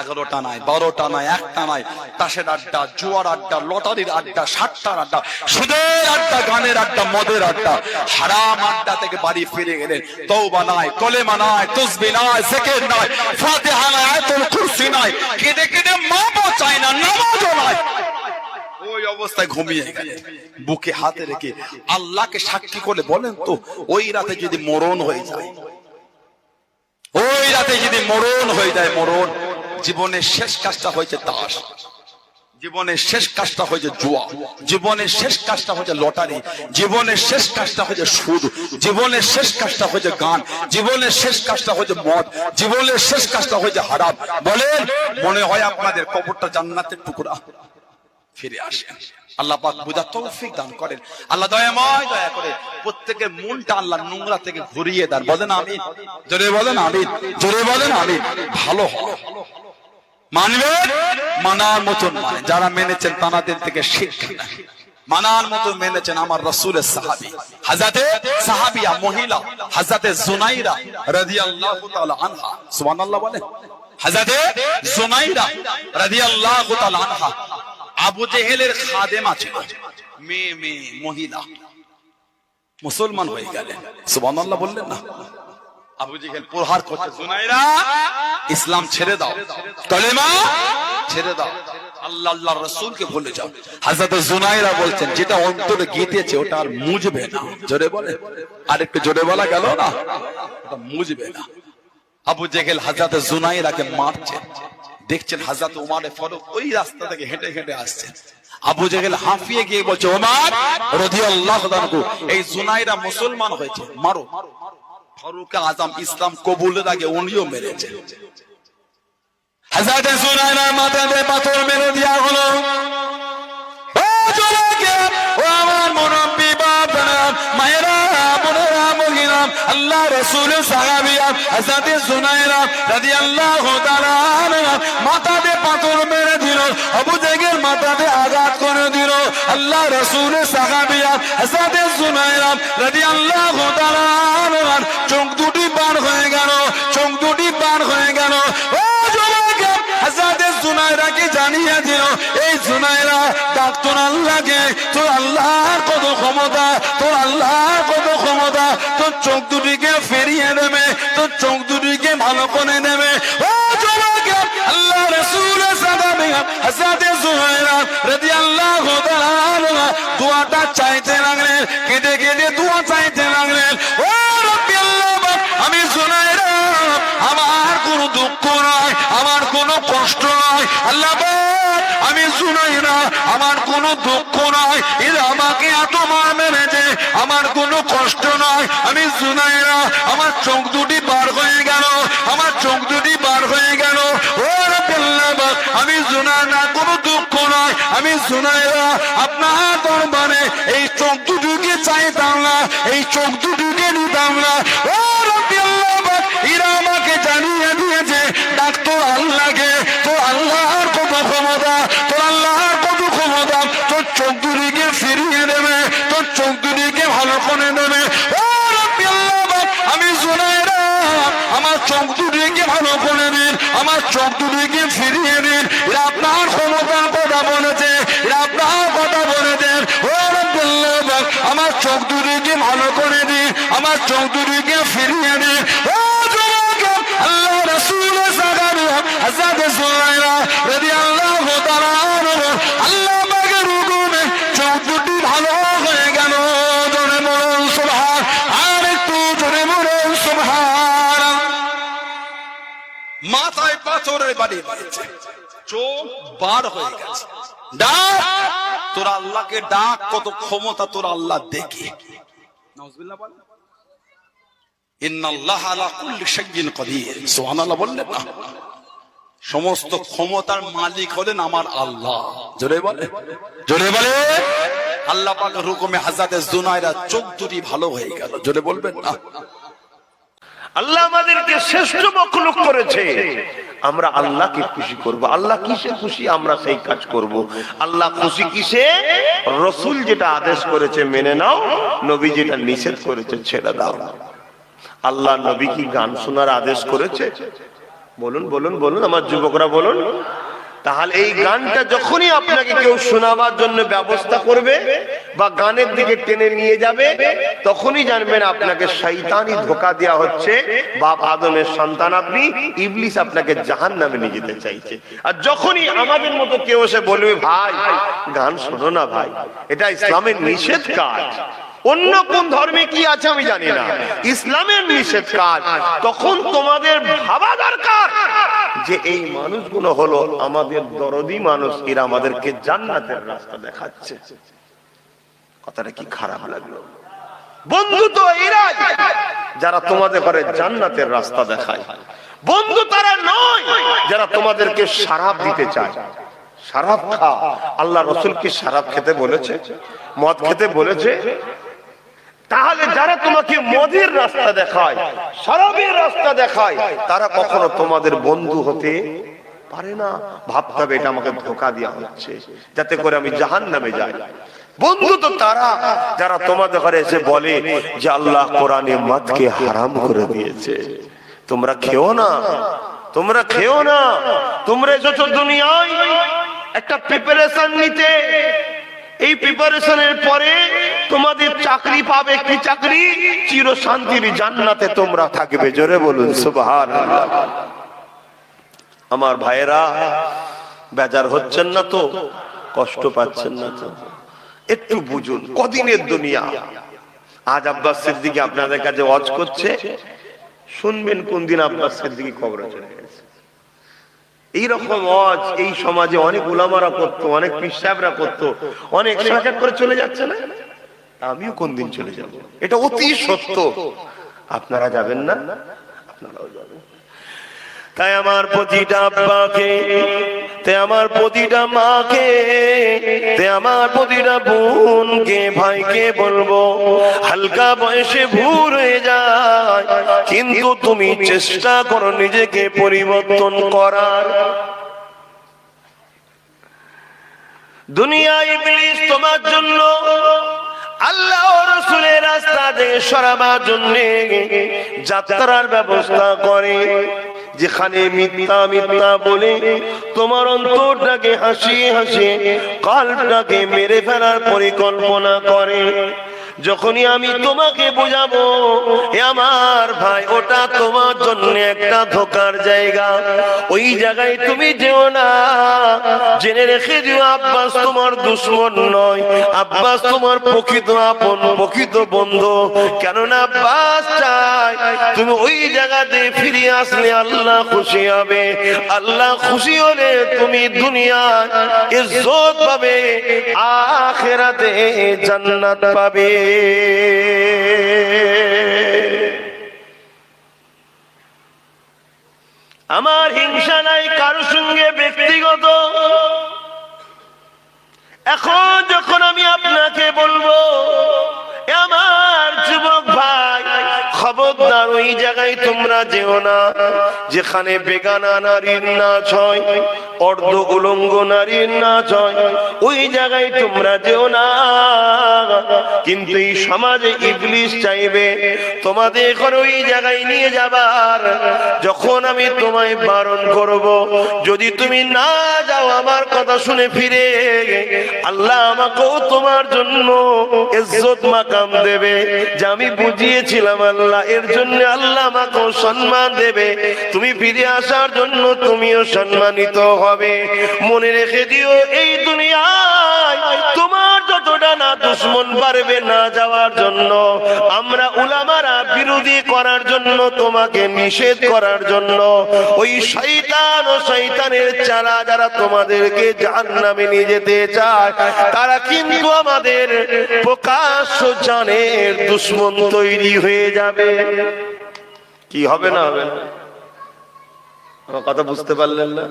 এগারোটা নয় বারোটা নয় একটা নয় তাসের আড্ডা, জুয়ার আড্ডা, লটারির আড্ডা, সাতটার আড্ডা, সুদের আড্ডা, গানের আড্ডা, মদের আড্ডা। হারাম আড্ডা থেকে বাড়ি ফিরে গেলেন তৌবা নাই, কলেমা নাই, তসবি নাই, জেকের নাই, ফাতিহা নাই নাই। কেঁদে কেঁদে মা চায় না, নামাজও নাই। ওই অবস্থায় ঘুমিয়ে বুকে হাতে রেখে আল্লাহকে সাক্ষী করে বলেন তো, ওই রাতে যদি মরণ হয়ে যায়, ওই রাতে যদি মরণ হয়ে যায়, মরণ জীবনের শেষ কাজটা হয়েছে তাস। জীবনের শেষ কাজটা হয়েছে জুয়া। জীবনের শেষ কাজটা হয়েছে লটারি। জীবনের শেষ কাজটা হয়েছে সুদ। জীবনের শেষ কাজটা হয়েছে গান। জীবনের শেষ কাজটা হয়েছে মদ। জীবনের শেষ কাজটা হয়েছে হারাম। বলেন, মনে হয় আপনাদের কবরটা জান্নাতের টুকরা। ফিরে আসেন। আল্লাহ পাক বুঝা তৌফিক দান করেন। আল্লাহ দয়াময় দয়া করে প্রত্যেকের মনটা আল্লাহ নোংরা থেকে ঘুরিয়ে দেন। বলেন আমি জোরে বলেন আমি জোরে বলেন আমি ভালো হয় মানবেন মানার মতন মানে যারা মেনেছেন তানাদের থেকে শিক্ষা মানার মতো মেনেছেন আমার রসুলের সাহাবি। হাজাতে সাহাবিয়া, মহিলা হাজাতে জুনাইরা রাদিয়াল্লাহু তাআলা আনহা। সুবহানাল্লাহ বলেন হাজাতে জুনাইরা রাদিয়াল্লাহু তাআলা আনহা। আবু জেহেলের খাদেমা ছিল। মেয়ে মেয়ে, মহিলা। মুসলমান হয়ে গেলেন। সুবহানাল্লাহ বললেন না। আবু জুনাইরা ইসলাম ছেড়ে দাও। ছেড়ে দাও। আল্লাহ আল্লাহ বলে যাও। হাজরত জুনাইরা বলছেন, যেটা অন্তরে গেঁথেছে ওটা আর মুজবে না। জোরে বলে। আর একটু জোরে বলা গেল না? ওটা মুজবে না। আবু জেহেল হাজরত মারছেন দেখছেন হাজরত উমারে ফারুক ওই রাস্তা থেকে হেঁটে হেঁটে আসছেন আবু জেহেল হাঁফিয়ে গিয়ে বলছে ওমার রাদিয়াল্লাহু তাআলা এই জুনাইরা মুসলমান হয়েছে, মারো। ফারুক আজম ইসলাম কবুলের আগে উনিও মেরেছে। হাজারে সুনাইনার মাথাতে পাথর মেরে দেওয়া হলো আল্লাহ রসুলের সাহাবিয়া, হাজরাতে সুনাইরা, তাআলা আনহা, মাথাতে পাথর মেরে দিল আবু জেগের মাথাতে আঘাত করে দিল। আল্লাহ রসুলের সাহাবিয়া হাজরাতে সুনাইরা তাআলা আনহার চোখ দুটি বার হয়ে গেল চোখ দুটি বার হয়ে গেল। ও যুবকেরা, হাজরাতে সুনাইরাকে জানিয়ে দিল এই ডাক্তার আল্লাহকে, তোর কত ক্ষমতা, তোর কত ক্ষমতা, তোর চোখ দুটিকে ফিরিয়ে দেবে, তোর চোখ দুটিকে ভালো করে রব্বি আল্লাহ, আমি আমার কোনো দুঃখ নয় আমার কোনো কষ্ট নয় আল্লাহ আমার কোনো দুঃখ নয়। এরা আমাকে এত মার মেরেছে, আমার কোনো কষ্ট নয়। আমি শুনাই না আমার চোখ দুটি বার হয়ে গেল, আমার চোখ দুটি বার হয়ে গেল। ও রাব্বুল্লাহ, আমি শুনাই না, কোনো দুঃখ নয়। আমি শুনাই না আপনার দরবারে এই চোখ দুটিকে চাইতাম না, এই চোখ দুটিকে নিতাম না। ও এরা আমাকে জানিয়ে দিয়েছে, ডাক্তার আল্লাহকে, তো আল্লাহর কত ক্ষমতা তোর আল্লাহর কত ক্ষমতা তোর চোখ দুটিকে ফিরিয়ে দেবে তোর চোখ আল্লাহ পাক, আমি শোনাই আমার চোখ দুটিকে ভালো করে দিন আমার চোখ দুটিকে ফিরিয়ে দিন আপনার ক্ষমতার কথা বলেছে আপনার কথা বলেছেন ও আমার চোখ দুটিকে ভালো করে দিন আমার চোখ দুটিকে ফিরিয়ে দিন আল্লাহ তাআলা আল্লাহ বাড়ি দিয়েছে বার হয়ে গেছে। ডাক! তোর আল্লাহকে ডাক, কত ক্ষমতা তোর আল্লাহ সমস্ত ক্ষমতার মালিক হলেন আমার আল্লাহ। জোরে বলে। জোরে বলে। আল্লাহ পাকের হুকুমে হাজাতে জুনাইরা চোখ দুটি ভালো হয়ে গেল। জোরে বলবেন না। আল্লাহ আমাদেরকে শ্রেষ্ঠ মখলুক করেছে। আমরা আল্লাহকে খুশি করব। আল্লাহ কিসে খুশি? আমরা সেই কাজ করব। আল্লাহ খুশি কিসে? রসুল যেটা আদেশ করেছে মেনে নাও, নবী যেটা নিষেধ করেছে ছেড়ে দাও। আল্লাহ নবী কি গান শোনার আদেশ করেছে? বলুন বলুন বলুন, আমার যুবকরা বলুন। তাহলে এই গানটা যখনই আপনাকে কেউ শোনাবার জন্য ব্যবস্থা করবে বা গানের দিকে টেনে নিয়ে যাবে, তখনই জানবেন আপনাকে শৈতানি ধোকা দেওয়া হচ্ছে, বাপ আদমের সন্তান আপনি, ইবলিস আপনাকে জাহান নামে নিয়ে যেতে চাইছে। আর যখনই আমাদের মতো কেউ এসে বলবে, ভাই, গান শোনো না ভাই, এটা ইসলামের নিষেধ কাজ। অন্য কোন ধর্মে কি আছে আমি জানি না। ইসলামের নিষেধ কাজ তখন তোমাদের ভাবা দরকার যে এই মানুষগুলো হলো আমাদের দরদি মানুষ, এরা আমাদেরকে জান্নাতের রাস্তা দেখাচ্ছে। কথাটা কি খারাপ লাগল? বন্ধু তো এরা যারা তোমাদের ঘরে জান্নাতের রাস্তা দেখায়। বন্ধু তারা নয় যারা তোমাদেরকে সারাপ দিতে চায়। সারাপ খা আল্লাহ রসুল কি সারাপ খেতে বলেছে, মদ খেতে বলেছে তাহলে যারা তোমাকে মদের রাস্তা দেখায়, শরাবের রাস্তা দেখায়, তারা কখনো তোমাদের বন্ধু হতে পারে না। ভাবতে হবে এটা আমাকে ধোকা দেওয়া হচ্ছে, যাতে করে আমি জাহান নামে যাই। বন্ধু তো তারা, যারা তোমাদের ঘরে এসে বলে যে আল্লাহ কোরআনে মদকে হারাম করে দিয়েছে। তোমরা খেও না, তোমরা খেও না, তোমরা এসেছ দুনিয়ায় একটা প্রিপারেশন নিতে। এই প্রিপারেশনের পরে তোমাদের চাকরি পাবে কি চাকরি? চির শান্তির জান্নাতে তোমরা থাকবে। জোরে বলুন সুবহান আমার ভাইয়েরা, বেজার হচ্ছেন না তো? কষ্ট পাচ্ছেন না তো? একটু বুঝুন, কদিনের দুনিয়া? আজ আব্বাস সিদ্দিকি আপনাদের কাছে ওয়াজ করছে। শুনবেন কোন দিন আব্বাস সিদ্দিকি কবরে চলে গেছে। এইরকম অজ এই সমাজে অনেক উলামারা করতো, অনেক পিসাবরা করতো, অনেক সাক্ষাৎ করে চলে যাচ্ছে না? আমিও কোন দিন চলে যাব? এটা অতি সত্য। আপনারা যাবেন না? আপনারাও যাবেন। তাই আমার প্রতিটা আব্বাকে তে আমার প্রতিটা মাকে, তে আমার প্রতিটা বোনকে, ভাইকে বলব, হালকা বয়সে ভুল হয়ে যায়, কিন্তু তুমি চেষ্টা করো নিজেকে পরিবর্তন করার। দুনিয়া ইবলিস তোমার জন্য, আল্লাহ রসুলের রাস্তা থেকে সরাবার জন্য যাত্রার ব্যবস্থা করে। যেখানে মিথ্যা মিথ্যা বলে তোমার অন্তরটাকে হাসি হাসি কালটাকে মেরে ফেলার পরিকল্পনা করে। যখনই আমি তোমাকে বোঝাবো আমার ভাই, ওটা তোমার জন্য একটা ধোকার জায়গা। ওই জায়গায় তুমি যেও না। জেনে রেখে দিও, আব্বাস তোমার দুশ্মন নয়। আব্বাস তোমার প্রকৃত আপন, প্রকৃত বন্ধু। কেননা আব্বাস চাই তুমি ওই জায়গাতে ফিরে আসলে আল্লাহ খুশি হবে। আল্লাহ খুশি হলে তুমি দুনিয়ায় ইজ্জত পাবে, আখেরাতে জান্নাত পাবে। আমার হিংসা নাই কারও সঙ্গে ব্যক্তিগত। এখন যখন আমি আপনাকে বলব আমার যুবক ভাই, খবরদার ওই জায়গায় তোমরা যেও না, যেখানে বেগানা নারীর নাচ হয়, অর্ধ উলঙ্গ নারীর নাচ হয়, ওই জায়গায় তোমরা যেও না। কিন্তু এই সমাজে ইবলিশ চাইবে, তোমাদের এখন ওই জায়গায় নিয়ে যাবার। যখন আমি তোমায় বারণ করব, যদি তুমি না যাও আমার কথা শুনে ফিরে, আল্লাহ আমাকেও তোমার জন্য ইজ্জত মাকাম দেবে। যে আমি বুঝিয়েছিলাম আল্লাহ, এর জন্য আল্লাহ আমাকেও সম্মান দেবে। তুমি ফিরে আসার জন্য তুমিও সম্মানিত হবে। মনে রেখে দিও, এই দুনিয়ায় তোমার যতটা না দুশ্মন নিয়ে যেতে চায়, তারা কিন্তু আমাদের প্রকাশ্য জানের দুশ্মন তৈরি হয়ে যাবে। কি হবে না হবে? কথা বুঝতে পারলেন না?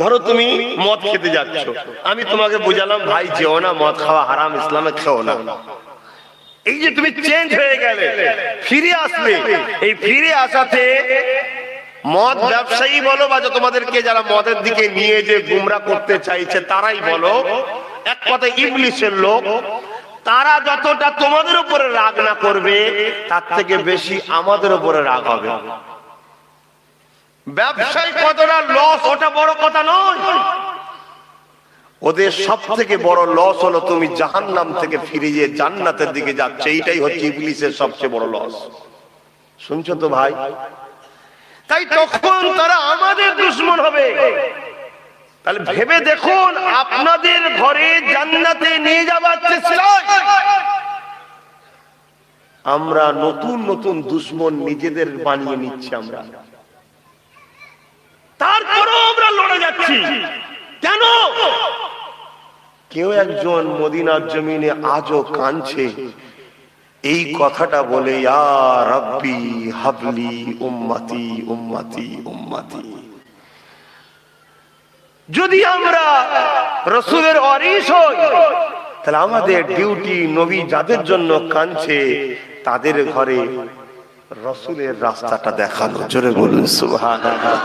ধরো তুমি মদ খেতে যাচ্ছ। আমি তোমাকে বুঝালাম, ভাই, যেও না, মদ খাওয়া হারাম, ইসলামে খেও না। এই যে তুমি চেঞ্জ হয়ে গেলে, ফিরে আসলে, এই ফিরে আসাতে মদ ব্যবসায়ী বলো বা তোমাদেরকে যারা মদের দিকে নিয়ে যে গুমরা করতে চাইছে, তারাই বলো, এক কথা ইংলিশের লোক, তারা যতটা তোমাদের উপরে রাগ না করবে, তার থেকে বেশি আমাদের উপরে রাগ হবে। ব্যবসায় কতটা লস ওটা বড় কথা নয়। ওদের সব থেকে বড় লস হলো তুমি জাহান্নাম থেকে ফিরে গিয়ে জান্নাতের দিকে যাচ্ছে। এইটাই হচ্ছে ইবলিসের সবচেয়ে বড় লস শুনছো তো ভাই? তাই তখন তারা আমাদের দুশ্মন হবে। তাহলে ভেবে দেখুন আপনাদের ঘরে জান্নাতে নিয়ে যাবার চেষ্টায় আমরা নতুন নতুন দুশ্মন নিজেদের বানিয়ে নিচ্ছি আমরা। তারপরেও আমরা লড়ে যাচ্ছি। কেন? কেউ একজন মদিনার জমিনে আজও কাঁদছে। এই কথাটা বলে রব্বি হাবলি উম্মতি উম্মতি উম্মতি। যদি আমরা রসুলের অরিস হই তাহলে আমাদের ডিউটি নবী যাদের জন্য কাঁদছে তাদের ঘরে রসুলের রাস্তাটা দেখানো। জোরে বলুন সুবহানাল্লাহ।